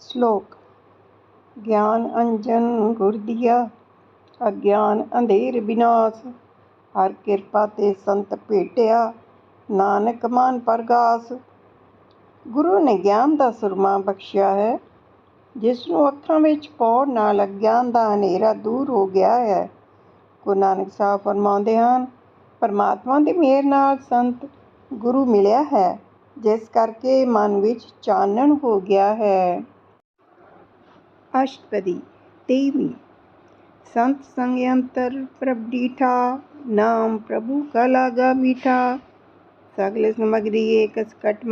ਸ਼ਲੋਕ। ਗਿਆਨ ਅੰਜਨ ਗੁਰ ਦੀਆ, ਅਗਿਆਨ ਅੰਧੇਰ ਬਿਨਾਸ਼, ਹਰ ਕਿਰਪਾ ਤੇ ਸੰਤ ਭੇਟਿਆ, ਨਾਨਕ ਮਾਨ ਪਰਗਾਸ। ਗੁਰੂ ਨੇ ਗਿਆਨ ਦਾ ਸੁਰਮਾ ਬਖਸ਼ਿਆ ਹੈ ਜਿਸ ਨੂੰ ਅੱਖਾਂ ਵਿੱਚ ਪਾਉਣ ਨਾਲ ਅਗਿਆਨ ਦਾ ਹਨੇਰਾ ਦੂਰ ਹੋ ਗਿਆ ਹੈ। ਗੁਰੂ ਨਾਨਕ ਸਾਹਿਬ ਫਰਮਾਉਂਦੇ ਹਨ, ਪਰਮਾਤਮਾ ਦੀ ਮਿਹਰ ਨਾਲ ਸੰਤ ਗੁਰੂ ਮਿਲਿਆ ਹੈ, ਜਿਸ ਕਰਕੇ ਮਨ ਵਿੱਚ ਚਾਨਣ ਹੋ ਗਿਆ ਹੈ। अष्टपदी देवी संत संयंत्र अंतर नाम प्रभु कला ग मीठा सगल सामग्री एक कट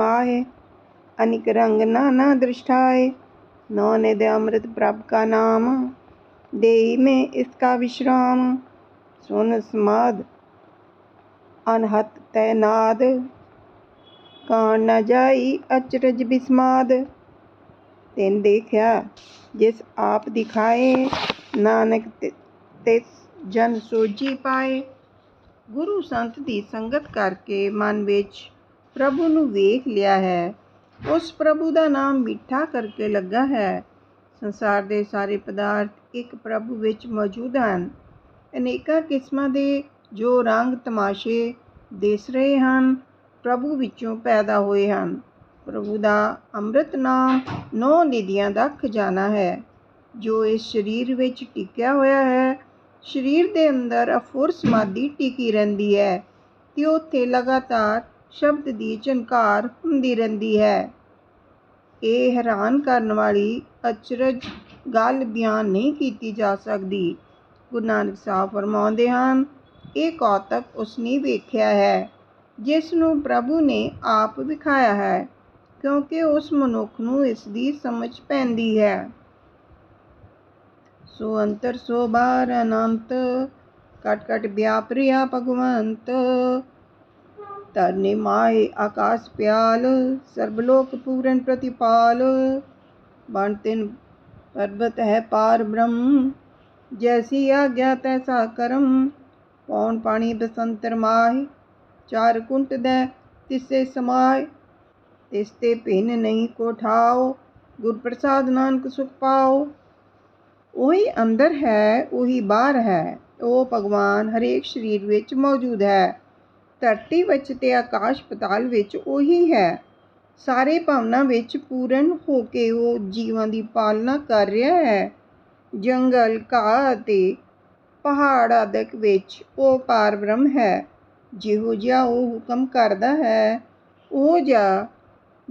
अनिक रंग नाना दृष्टाए नौने दे अमृत प्रभ का नाम दे में इसका विश्राम। सुन समाद, अनहत तैनाद कान न जाई अचरज बिस्माद। तेन देखा ਜਿਸ ਆਪ ਦਿਖਾਏ, ਨਾਨਕ ਤਿਸ ਜਨ ਸੋਜੀ ਪਾਏ। ਗੁਰੂ ਸੰਤ ਦੀ ਸੰਗਤ ਕਰਕੇ ਮਨ ਵਿੱਚ ਪ੍ਰਭੂ ਨੂੰ ਵੇਖ ਲਿਆ ਹੈ। ਉਸ ਪ੍ਰਭੂ ਦਾ ਨਾਮ ਮਿੱਠਾ ਕਰਕੇ ਲੱਗਾ ਹੈ। ਸੰਸਾਰ ਦੇ ਸਾਰੇ ਪਦਾਰਥ ਇੱਕ ਪ੍ਰਭੂ ਵਿੱਚ ਮੌਜੂਦ ਹਨ। ਅਨੇਕਾਂ ਕਿਸਮਾਂ ਦੇ ਜੋ ਰੰਗ ਤਮਾਸ਼ੇ ਦਿਸ ਰਹੇ ਹਨ, ਪ੍ਰਭੂ ਵਿੱਚੋਂ ਪੈਦਾ ਹੋਏ ਹਨ। ਪ੍ਰਭੂ ਦਾ ਅੰਮ੍ਰਿਤ ਨਾਮ ਨੌ ਨਿਧੀਆਂ ਦਾ ਖਜ਼ਾਨਾ ਹੈ। ਜੋ ਇਸ ਸਰੀਰ ਵਿੱਚ ਟਿਕਿਆ ਹੋਇਆ ਹੈ, ਸਰੀਰ ਦੇ ਅੰਦਰ ਅਫੁਰ ਸਮਾਧੀ ਟਿਕੀ ਰਹਿੰਦੀ ਹੈ ਤੇ ਉੱਥੇ ਲਗਾਤਾਰ ਸ਼ਬਦ ਦੀ ਝੰਕਾਰ ਹੁੰਦੀ ਰਹਿੰਦੀ ਹੈ। ਇਹ ਹੈਰਾਨ ਕਰਨ ਵਾਲੀ ਅਚਰਜ ਗੱਲ ਬਿਆਨ ਨਹੀਂ ਕੀਤੀ ਜਾ ਸਕਦੀ। ਗੁਰੂ ਨਾਨਕ ਸਾਹਿਬ ਫਰਮਾਉਂਦੇ ਹਨ, ਇਹ ਕੌਤਕ ਉਸਨੇ ਵੇਖਿਆ ਹੈ ਜਿਸ ਨੂੰ ਪ੍ਰਭੂ ਨੇ ਆਪ ਵਿਖਾਇਆ ਹੈ। ਕਿਉਂਕਿ ਉਸ ਮਨੁੱਖ ਨੂੰ ਇਸ ਦੀ ਸਮਝ ਪੈਂਦੀ ਹੈ। ਸੋ ਅੰਤਰ, ਸੋ ਬਾਰ ਅਨੰਤ ਕਟ ਕਟ ਵਿਆਪਰਿਆ ਭਗਵੰਤ। ਤਰਨੇ ਮਾਏ, ਆਕਾਸ਼ ਪਿਆਲ, ਸਰਬਲੋਕ ਪੂਰਨ ਪ੍ਰਤੀਪਾਲ। ਬਣ ਤਿਨ ਪਰਬਤ ਹੈ ਪਾਰ ਬ੍ਰਹਮ, ਜੈਸੀ ਆਗਿਆ ਤੈਸਾ ਕਰਮ। ਪੌਣ ਪਾਣੀ ਬਸੰਤਰ ਮਾਹਿ, ਚਾਰ ਕੁੰਟ ਦੇ ਤਿਸੇ ਸਮਾਏ ਤਿਸ ਤੇ ਭਿੰਨ ਨਹੀਂ ਕੋ ਠਾਓ, ਗੁਰ ਪ੍ਰਸਾਦ ਨਾਨਕ ਸੁਖ ਪਾਓ। ਉਹੀ ਅੰਦਰ ਹੈ, ਉਹੀ ਬਾਹਰ ਹੈ, ਉਹ ਭਗਵਾਨ ਹਰੇਕ ਸਰੀਰ ਵਿੱਚ ਮੌਜੂਦ ਹੈ। ਧਰਤੀ ਵਿੱਚ ਤੇ ਆਕਾਸ਼ ਪਤਾਲ ਵਿੱਚ ਉਹੀ ਹੈ। ਸਾਰੇ ਭਾਵਨਾ ਵਿੱਚ ਪੂਰਨ ਹੋ ਕੇ ਉਹ ਜੀਵਾਂ ਦੀ ਪਾਲਣਾ ਕਰ ਰਿਹਾ ਹੈ। ਜੰਗਲ, ਘਾਹ ਅਤੇ ਪਹਾੜ ਆਦਿਕ ਵਿੱਚ ਉਹ ਪਾਰ ਬ੍ਰਹਮ ਹੈ। ਜਿਹੋ ਜਿਹਾ ਉਹ ਹੁਕਮ ਕਰਦਾ ਹੈ, ਉਹ ਜਿਹਾ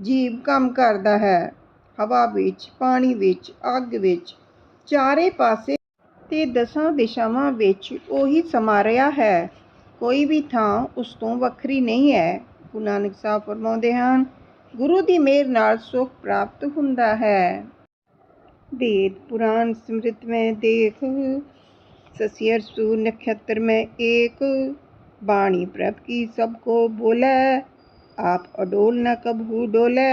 ਜੀਵ ਕੰਮ ਕਰਦਾ ਹੈ। ਹਵਾ ਵਿੱਚ, ਪਾਣੀ ਵਿੱਚ, ਅੱਗ ਵਿੱਚ, ਚਾਰੇ ਪਾਸੇ ਤੇ ਦਸਾਂ ਦਿਸ਼ਾਵਾਂ ਵਿੱਚ ਉਹੀ ਸਮਾ ਰਿਹਾ ਹੈ। ਕੋਈ ਵੀ ਥਾਂ ਉਸ ਤੋਂ ਵੱਖਰੀ ਨਹੀਂ ਹੈ। ਗੁਰੂ ਨਾਨਕ ਸਾਹਿਬ ਫਰਮਾਉਂਦੇ ਹਨ, ਗੁਰੂ ਦੀ ਮਿਹਰ ਨਾਲ ਸੁਖ ਪ੍ਰਾਪਤ ਹੁੰਦਾ ਹੈ। ਦੇਤ ਪੁਰਾਨ ਸਮ੍ਰਿਤ ਮੈਂ ਦੇਖ, ਸਸੀਅਰ ਸੂ ਨਖਤਰ ਮੈਂ ਏਕ। ਬਾਣੀ ਪ੍ਰਭ ਕੀ ਸਭ ਕੋ ਬੋਲੇ आप अडोल न कबहू डोले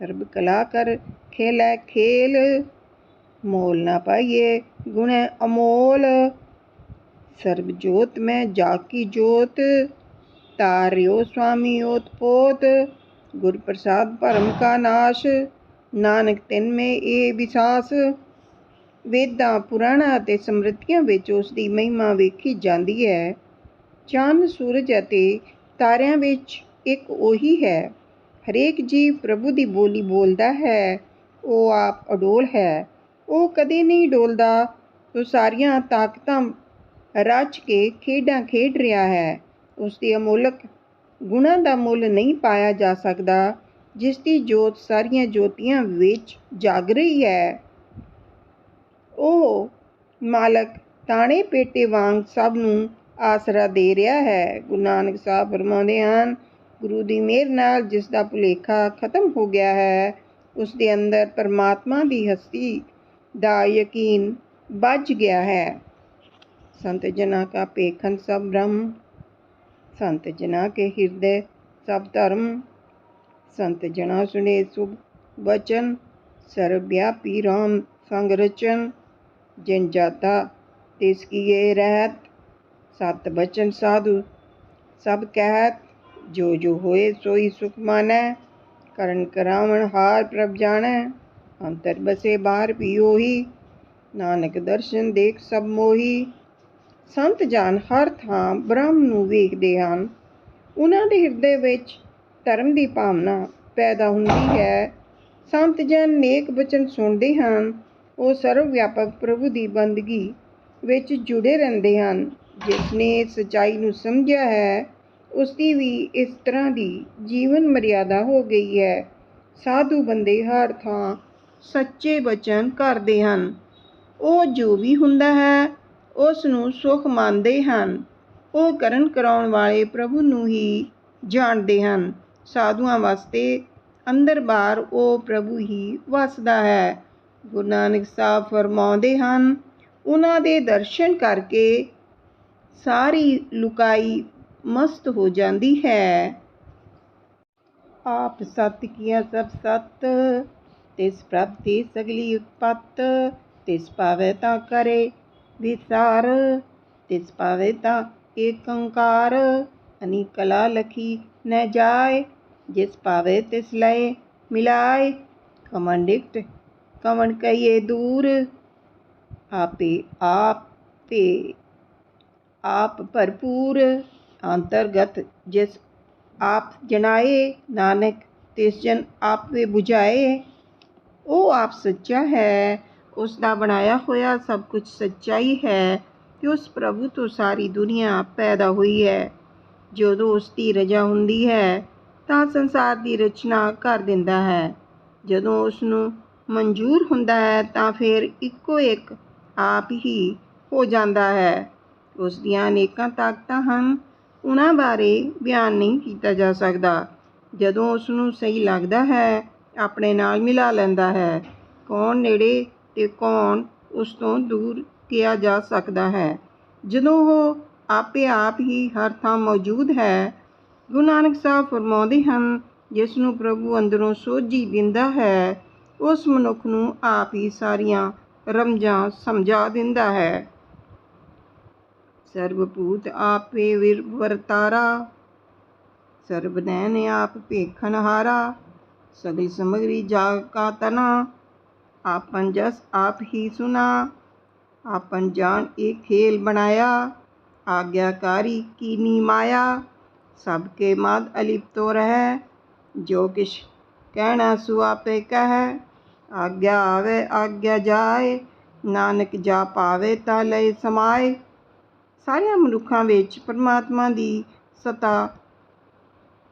सर्व कला कर खेल खेल मोल न पाइए गुण अमोल सर्व जोत में जाकी जोत तार्यो स्वामी ओत पोत गुर प्रसाद भरम का नाश ਨਾਨਕ ਤਿੰਨ ਮੇ ਇਹ ਵਿਸਾਸ ਵੇਦਾਂ ਪੁਰਾਣਾ ਅਤੇ ਸਮ੍ਰਿਤੀਆਂ ਵਿੱਚ ਉਸ ਦੀ ਮਹਿਮਾ ਵੇਖੀ ਜਾਂਦੀ ਹੈ ਚੰਨ ਸੂਰਜ ਅਤੇ ਤਾਰਿਆਂ ਵਿੱਚ ਇੱਕ ਉਹੀ ਹੈ। ਹਰੇਕ ਜੀਵ ਪ੍ਰਭੂ ਦੀ ਬੋਲੀ ਬੋਲਦਾ ਹੈ, ਉਹ ਆਪ ਅਡੋਲ ਹੈ। ਉਹ ਕਦੇ ਨਹੀਂ ਡੋਲਦਾ। ਉਹ ਸਾਰੀਆਂ ਤਾਕਤਾਂ ਰਚ ਕੇ ਖੇਡਾਂ ਖੇਡ ਰਿਹਾ ਹੈ। ਉਸ ਦੀ ਅਮੋਲਕ ਗੁਣਾਂ ਦਾ ਮੁੱਲ ਨਹੀਂ ਪਾਇਆ ਜਾ ਸਕਦਾ, ਜਿਸ ਦੀ ਜੋਤ ਸਾਰੀਆਂ ਜੋਤੀਆਂ ਵਿੱਚ ਜਾਗ ਰਹੀ ਹੈ। ਉਹ ਮਾਲਕ ਤਾਣੇ ਪੇਟੇ ਵਾਂਗ ਸਭ ਨੂੰ ਆਸਰਾ ਦੇ ਰਿਹਾ ਹੈ। ਗੁਰੂ ਨਾਨਕ ਸਾਹਿਬ ਫਰਮਾਉਂਦੇ ਹਨ ਗੁਰੂ ਦੀ ਮਿਹਰ ਨਾਲ ਜਿਸ ਦਾ ਭੁਲੇਖਾ ਖਤਮ ਹੋ ਗਿਆ ਹੈ ਉਸ ਦੇ ਅੰਦਰ ਪਰਮਾਤਮਾ ਦੀ ਹਸਤੀ ਦਾ ਯਕੀਨ ਵੱਜ ਗਿਆ ਹੈ ਸੰਤ ਜਨਾ ਕਾ ਪੇਖਨ ਸਭ ਬ੍ਰਹਮ ਸੰਤ ਜਨਾ ਕੇ ਹਿਰਦੇ ਸਭ ਧਰਮ संत जना सुने शुभ वचन सर्वव्यापी राम संग रचन जिन जाता तिसकी ये रहत सत बचन साधु सब कहत ਜੋ ਜੋ ਹੋਏ ਸੋਈ ਸੁਖ ਮਾਨੈ, ਕਰਨ ਕਰਾਵਣ ਹਾਰ ਪ੍ਰਭ ਜਾਣੈ, ਅੰਤਰ ਬਸੇ ਬਾਹਰ ਪੀਓਹੀ ਨਾਨਕ ਦਰਸ਼ਨ ਦੇਖ ਸਭ ਮੋਹੀ। ਸੰਤ ਜਾਨ ਹਰ ਥਾਂ ਬ੍ਰਹਮ ਨੂੰ ਵੇਖਦੇ ਹਨ। ਉਹਨਾਂ ਦੇ ਹਿਰਦੇ ਵਿੱਚ ਧਰਮ ਦੀ ਭਾਵਨਾ ਪੈਦਾ ਹੁੰਦੀ ਹੈ। ਸੰਤ ਜਨ ਨੇਕ ਬਚਨ ਸੁਣਦੇ ਹਨ। ਉਹ ਸਰਵ ਵਿਆਪਕ ਪ੍ਰਭੂ ਦੀ ਬੰਦਗੀ ਵਿੱਚ ਜੁੜੇ ਰਹਿੰਦੇ ਹਨ। ਜਿਸ ਨੇ ਸਚਾਈ ਨੂੰ ਸਮਝਿਆ ਹੈ ਉਸ ਦੀ ਵੀ ਇਸ ਤਰ੍ਹਾਂ ਦੀ ਜੀਵਨ ਮਰਿਆਦਾ ਹੋ ਗਈ ਹੈ। ਸਾਧੂ ਬੰਦੇ ਹਰ ਥਾਂ ਸੱਚੇ ਬਚਨ ਕਰਦੇ ਹਨ। ਉਹ ਜੋ ਵੀ ਹੁੰਦਾ ਹੈ ਉਸ ਨੂੰ ਸੁਖ ਮੰਨਦੇ ਹਨ। ਉਹ ਕਰਨ ਕਰਾਉਣ ਵਾਲੇ ਪ੍ਰਭੂ ਨੂੰ ਹੀ ਜਾਣਦੇ ਹਨ। ਸਾਧੂਆਂ ਵਾਸਤੇ ਅੰਦਰ ਬਾਹਰ ਉਹ ਪ੍ਰਭੂ ਹੀ ਵਸਦਾ ਹੈ। ਗੁਰੂ ਨਾਨਕ ਸਾਹਿਬ ਫਰਮਾਉਂਦੇ ਹਨ, ਉਹਨਾਂ ਦੇ ਦਰਸ਼ਨ ਕਰਕੇ ਸਾਰੀ ਲੁਕਾਈ ਮਸਤ ਹੋ ਜਾਂਦੀ ਹੈ। ਆਪ ਸਤ ਕੀਆ ਸਭ ਸਤ, ਤਿਸ ਪ੍ਰਭ ਸਗਲੀ ਉਤਪਤ, ਤਿਸ ਪਾਵੇ ਤਾਂ ਕਰੇ ਵਿਸਾਰ, ਤਿਸ ਪਾਵੇ ਤਾਂ ਏਕੰਕਾਰ ਅਨਿਕਲਾ ਲਖੀ ਨ ਜਾਏ, ਜਿਸ ਪਾਵੇ ਤਿਸ ਲਏ ਮਿਲਾਏ। ਕਮਨ ਡਿਕਟ, ਕਮਨ ਕਹੀਏ ਦੂਰ, ਆਪੇ ਆਪ ਆਪੇ ਆਪ ਭਰਪੂਰ। ਅੰਤਰਗਤ, ਜਿਸ ਆਪ ਜਣਾਏ ਨਾਨਕ, ਤਿਸ ਜਨ ਆਪੇ 부ਝਾਏ ਉਹ ਆਪ ਸੱਚਾ ਹੈ, ਉਸ ਦਾ ਬਣਾਇਆ ਹੋਇਆ ਸਭ ਕੁਝ ਸੱਚਾਈ ਹੈ, ਕਿ ਉਸ ਪ੍ਰਭੂ ਤੋਂ ਸਾਰੀ ਦੁਨੀਆ ਪੈਦਾ ਹੋਈ ਹੈ। ਜਦੋਂ ਉਸ ਦੀ ਰਜਾ ਹੁੰਦੀ ਹੈ, ਤਾਂ ਸੰਸਾਰ ਦੀ ਰਚਨਾ ਕਰ ਦਿੰਦਾ ਹੈ। ਜਦੋਂ ਉਸ ਨੂੰ ਮਨਜ਼ੂਰ ਹੁੰਦਾ ਹੈ, ਤਾਂ ਫਿਰ ਇੱਕੋ ਇੱਕ ਆਪ ਹੀ ਹੋ ਜਾਂਦਾ ਹੈ। ਉਸ ਦੀਆਂ ਅਨੇਕਾਂ ਤਾਕਤਾਂ ਹਨ ਉਹਨਾਂ ਬਾਰੇ ਬਿਆਨ ਨਹੀਂ ਕੀਤਾ ਜਾ ਸਕਦਾ। ਜਦੋਂ ਉਸ ਨੂੰ ਸਹੀ ਲੱਗਦਾ ਹੈ, ਆਪਣੇ ਨਾਲ ਮਿਲਾ ਲੈਂਦਾ ਹੈ। ਕੌਣ ਨੇੜੇ ਤੇ ਕੌਣ ਉਸ ਤੋਂ ਦੂਰ ਕਿਹਾ ਜਾ ਸਕਦਾ ਹੈ। ਜਦੋਂ ਉਹ ਆਪੇ ਆਪ ਹੀ ਹਰ ਥਾਂ ਮੌਜੂਦ ਹੈ, ਗੁਰੂ ਨਾਨਕ ਸਾਹਿਬ ਫਰਮਾਉਂਦੇ ਹਨ ਜਿਸ ਨੂੰ ਪ੍ਰਭੂ ਅੰਦਰੋਂ ਸੋਝੀ ਦਿੰਦਾ ਹੈ, ਉਸ ਮਨੁੱਖ ਨੂੰ ਆਪ ਹੀ ਸਾਰੀਆਂ ਰਮਜਾਂ ਸਮਝਾ ਦਿੰਦਾ ਹੈ। ਸਰਬਭੂਤ ਆਪੇ ਵਿਰ ਵਰਤਾਰਾ ਸਰਬ ਨੈਣ ਆਪ ਭੇਖਣ ਹਾਰਾ, ਸਗਲੀ ਸਮਗਰੀ ਜਾਗ ਕਾ ਤਨਾ, ਆਪਨ ਜਸ ਆਪ ਹੀ ਸੁਨਾ, ਆਪਨ ਜਾਨ ਇਹ ਖੇਲ ਬਣਾਇਆ, ਆਗਿਆਕਾਰੀ ਕੀਨੀ ਮਾਇਆ, ਸਭ ਕੇ ਮਦ ਅਲਿਪਤੋ ਰਹਿ, ਜੋ ਕਿਛ ਕਹਿਣਾ ਸੋ ਆਪੇ ਕਹੈ, ਆਗਿਆ ਆਵੇ, ਆਗਿਆ ਜਾਏ, ਨਾਨਕ ਸਾਰਿਆਂ ਮਨੁੱਖਾਂ ਵਿੱਚ ਪਰਮਾਤਮਾ ਦੀ ਸਤਾ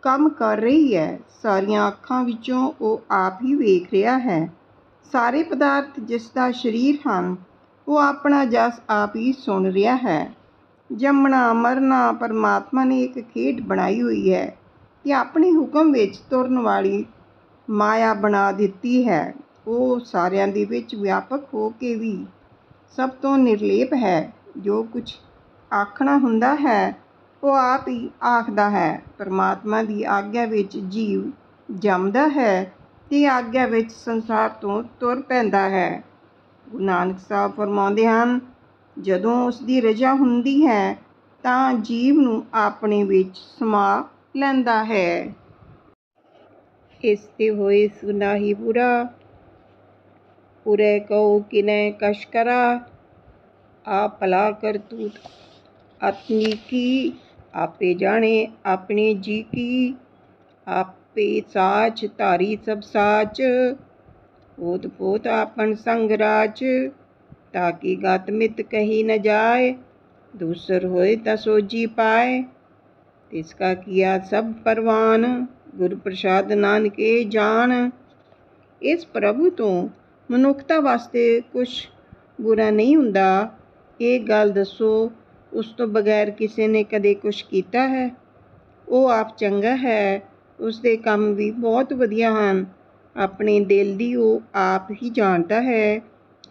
ਕੰਮ ਕਰ ਰਹੀ ਹੈ। ਸਾਰੀਆਂ ਅੱਖਾਂ ਵਿੱਚੋਂ ਉਹ ਆਪ ਹੀ ਵੇਖ ਰਿਹਾ ਹੈ। ਸਾਰੇ ਪਦਾਰਥ ਜਿਸ ਦਾ ਸਰੀਰ ਹਨ, ਉਹ ਆਪਣਾ ਜਸ ਆਪ ਹੀ ਸੁਣ ਰਿਹਾ ਹੈ। ਜੰਮਣਾ, ਮਰਨਾ ਪਰਮਾਤਮਾ ਨੇ ਇੱਕ ਖੇਡ ਬਣਾਈ ਹੋਈ ਹੈ ਕਿ ਆਪਣੇ ਹੁਕਮ ਵਿੱਚ ਤੁਰਨ ਵਾਲੀ ਮਾਇਆ ਬਣਾ ਦਿੱਤੀ ਹੈ। ਉਹ ਸਾਰਿਆਂ ਦੇ ਵਿੱਚ ਵਿਆਪਕ ਹੋ ਕੇ ਵੀ ਸਭ ਤੋਂ ਨਿਰਲੇਪ ਹੈ। ਜੋ ਕੁਝ ਆਖਣਾ ਹੁੰਦਾ ਹੈ, ਉਹ ਆਪ ਹੀ ਆਖਦਾ ਹੈ, ਪਰਮਾਤਮਾ ਦੀ ਆਗਿਆ ਵਿੱਚ ਜੀਵ ਜੰਮਦਾ ਹੈ, ਤੇ ਆਗਿਆ ਵਿੱਚ ਸੰਸਾਰ ਤੋਂ ਤੁਰ ਪੈਂਦਾ ਹੈ। ਗੁਰੂ ਨਾਨਕ ਸਾਹਿਬ ਫਰਮਾਉਂਦੇ ਹਨ, ਜਦੋਂ ਉਸ ਦੀ ਰਜਾ ਹੁੰਦੀ ਹੈ, ਤਾਂ ਜੀਵ ਨੂੰ ਆਪਣੇ ਵਿੱਚ ਸਮਾ ਲੈਂਦਾ ਹੈ। ਇਸ ਤੇ ਹੋਏ ਸੁਨਾਹੀ ਬੁਰਾ ਉਰੇ ਕਉ ਕਿਨੇ ਕਸ਼ ਕਰਾ ਆ ਭਲਾ ਕਰਤੂਤ ਆਪਣੀ ਕੀ? ਆਪੇ ਜਾਣੇ, ਆਪਣੇ ਜੀ ਕੀ? ਆਪੇ ਸਾਚ, ਧਾਰੀ ਸਭ ਸਾਚ। ਓਤ ਪੋਤ ਆਪਨ ਸੰਗ ਰਾਜ। ਕਿ ਗਤ ਮਿਤ ਕਹੀ ਨ ਜਾਏ? ਦੂਸਰ ਹੋਏ ਤਾਂ ਸੋਜੀ ਪਾਏ। ਤਿਸ ਕਾ ਕੀਆ ਸਭ ਪਰਵਾਨ। ਗੁਰ ਪ੍ਰਸਾਦ ਨਾਨਕੇ ਜਾਣ। ਇਸ ਪ੍ਰਭੂ ਤੋਂ ਮਨੁੱਖਤਾ ਵਾਸਤੇ ਕੁਝ ਬੁਰਾ ਨਹੀਂ ਹੁੰਦਾ। ਇਹ ਗੱਲ ਦੱਸੋ ਉਸ ਤੋਂ ਬਗੈਰ ਕਿਸੇ ਨੇ ਕਦੇ ਕੁਝ ਕੀਤਾ ਹੈ? ਉਹ ਆਪ ਚੰਗਾ ਹੈ। ਉਸ ਦੇ ਕੰਮ ਵੀ ਬਹੁਤ ਵਧੀਆ ਹਨ। ਆਪਣੇ ਦਿਲ ਦੀ ਉਹ ਆਪ ਹੀ ਜਾਣਦਾ ਹੈ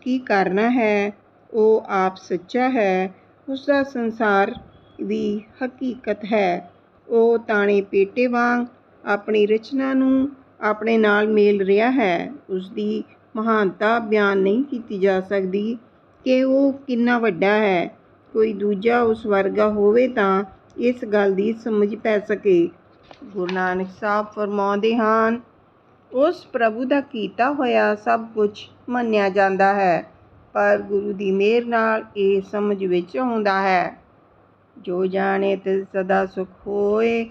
ਕੀ ਕਰਨਾ ਹੈ। ਉਹ ਆਪ ਸੱਚਾ ਹੈ। ਉਸ ਦਾ ਸੰਸਾਰ ਵੀ ਹਕੀਕਤ ਹੈ। ਉਹ ਤਾਣੇ ਪੇਟੇ ਵਾਂਗ ਆਪਣੀ ਰਚਨਾ ਨੂੰ ਆਪਣੇ ਨਾਲ ਮੇਲ ਰਿਹਾ ਹੈ। ਉਸ ਦੀ ਮਹਾਨਤਾ ਬਿਆਨ ਨਹੀਂ ਕੀਤੀ ਜਾ ਸਕਦੀ ਕਿ ਉਹ ਕਿੰਨਾ ਵੱਡਾ ਹੈ। ਕੋਈ ਦੂਜਾ ਉਸ ਵਰਗਾ ਹੋਵੇ ਤਾਂ ਇਸ ਗੱਲ ਦੀ ਸਮਝ ਪੈ ਸਕੇ। ਗੁਰੂ ਨਾਨਕ ਸਾਹਿਬ ਫਰਮਾਉਂਦੇ ਹਨ, ਉਸ ਪ੍ਰਭੂ ਦਾ ਕੀਤਾ ਹੋਇਆ ਸਭ ਕੁਝ ਮੰਨਿਆ ਜਾਂਦਾ ਹੈ, ਪਰ ਗੁਰੂ ਦੀ ਮਿਹਰ ਨਾਲ ਇਹ ਸਮਝ ਵਿੱਚ ਆਉਂਦਾ ਹੈ। ਜੋ ਜਾਣੇ ਤੇ ਸਦਾ ਸੁਖ ਹੋਏ,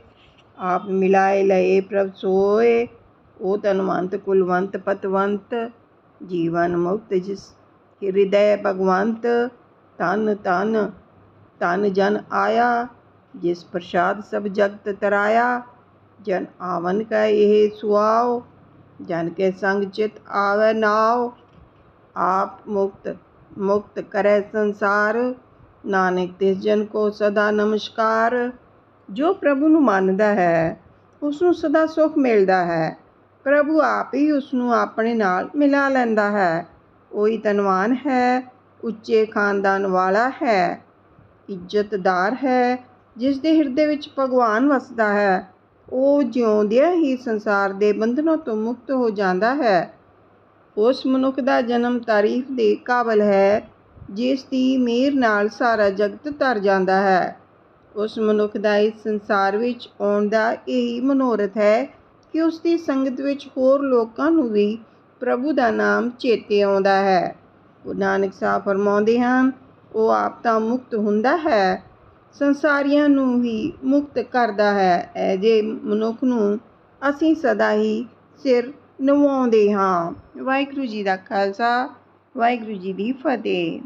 ਆਪ ਮਿਲਾਏ ਲਏ ਪ੍ਰਭ ਸੋਏ, ਉਹ ਧਨਵੰਤ, ਕੁਲਵੰਤ, ਪਤਵੰਤ, ਜੀਵਨ ਮੁਕਤ ਜਿਸ ਹਿਰਦੈ ਭਗਵੰਤ ਤਨ ਤਨ ਤਨ ਜਨ ਆਇਆ, ਜਿਸ ਪ੍ਰਸਾਦ ਸਭ ਜਗਤ ਤਰਾਇਆ। ਜਨ ਆਵਨ ਕੈ ਇਹ ਸੁਆਓ, ਜਨ ਕੇ ਸੰਗ ਚਿਤ ਆਵੈ ਨਾਉ ਆਪ ਮੁਕਤ ਮੁਕਤ ਕਰੈ ਸੰਸਾਰ, ਨਾਨਕ ਤਿਸ ਜਨ ਕੋ ਸਦਾ ਨਮਸਕਾਰ। ਜੋ ਪ੍ਰਭੂ ਨੂੰ ਮੰਨਦਾ ਹੈ ਉਸ ਨੂੰ ਸਦਾ ਸੁਖ ਮਿਲਦਾ ਹੈ। ਪ੍ਰਭੂ ਆਪ ਹੀ ਉਸ ਨੂੰ ਆਪਣੇ ਨਾਲ ਮਿਲਾ ਲੈਂਦਾ ਹੈ। ਉਹੀ ਧਨਵਾਨ ਹੈ ਉੱਚੇ ਖਾਨਦਾਨ ਵਾਲਾ ਹੈ, ਇੱਜ਼ਤਦਾਰ ਹੈ, ਜਿਸ ਦੇ ਹਿਰਦੇ ਵਿੱਚ ਭਗਵਾਨ ਵਸਦਾ ਹੈ। ਉਹ ਜਿਉਂਦਿਆਂ ਹੀ ਸੰਸਾਰ ਦੇ ਬੰਧਨਾਂ ਤੋਂ ਮੁਕਤ ਹੋ ਜਾਂਦਾ ਹੈ। ਉਸ ਮਨੁੱਖ ਦਾ ਜਨਮ ਤਾਰੀਫ ਦੇ ਕਾਬਲ ਹੈ, ਜਿਸ ਦੀ ਮਿਹਰ ਨਾਲ ਸਾਰਾ ਜਗਤ ਤਰ ਜਾਂਦਾ ਹੈ। ਉਸ ਮਨੁੱਖ ਦਾ ਇਸ ਸੰਸਾਰ ਵਿੱਚ ਆਉਣ ਦਾ ਇਹੀ ਮਨੋਰਥ ਹੈ ਕਿ ਉਸ ਦੀ ਸੰਗਤ ਵਿੱਚ ਹੋਰ ਲੋਕਾਂ ਨੂੰ ਵੀ ਪ੍ਰਭੂ ਦਾ ਨਾਮ ਚੇਤੇ ਆਉਂਦਾ ਹੈ। ਗੁਰੂ ਨਾਨਕ ਸਾਹਿਬ ਫਰਮਾਉਂਦੇ ਹਨ, ਉਹ ਆਪ ਤਾਂ ਮੁਕਤ ਹੁੰਦਾ ਹੈ, ਸੰਸਾਰੀਆਂ ਨੂੰ ਹੀ ਮੁਕਤ ਕਰਦਾ ਹੈ। ਇਹ ਜੇ ਮਨੁੱਖ ਨੂੰ ਅਸੀਂ ਸਦਾ ਹੀ ਸਿਰ ਨਵਾਉਂਦੇ ਹਾਂ। ਵਾਹਿਗੁਰੂ ਜੀ ਦਾ ਖਾਲਸਾ, ਵਾਹਿਗੁਰੂ ਜੀ ਦੀ ਫਤਿਹ।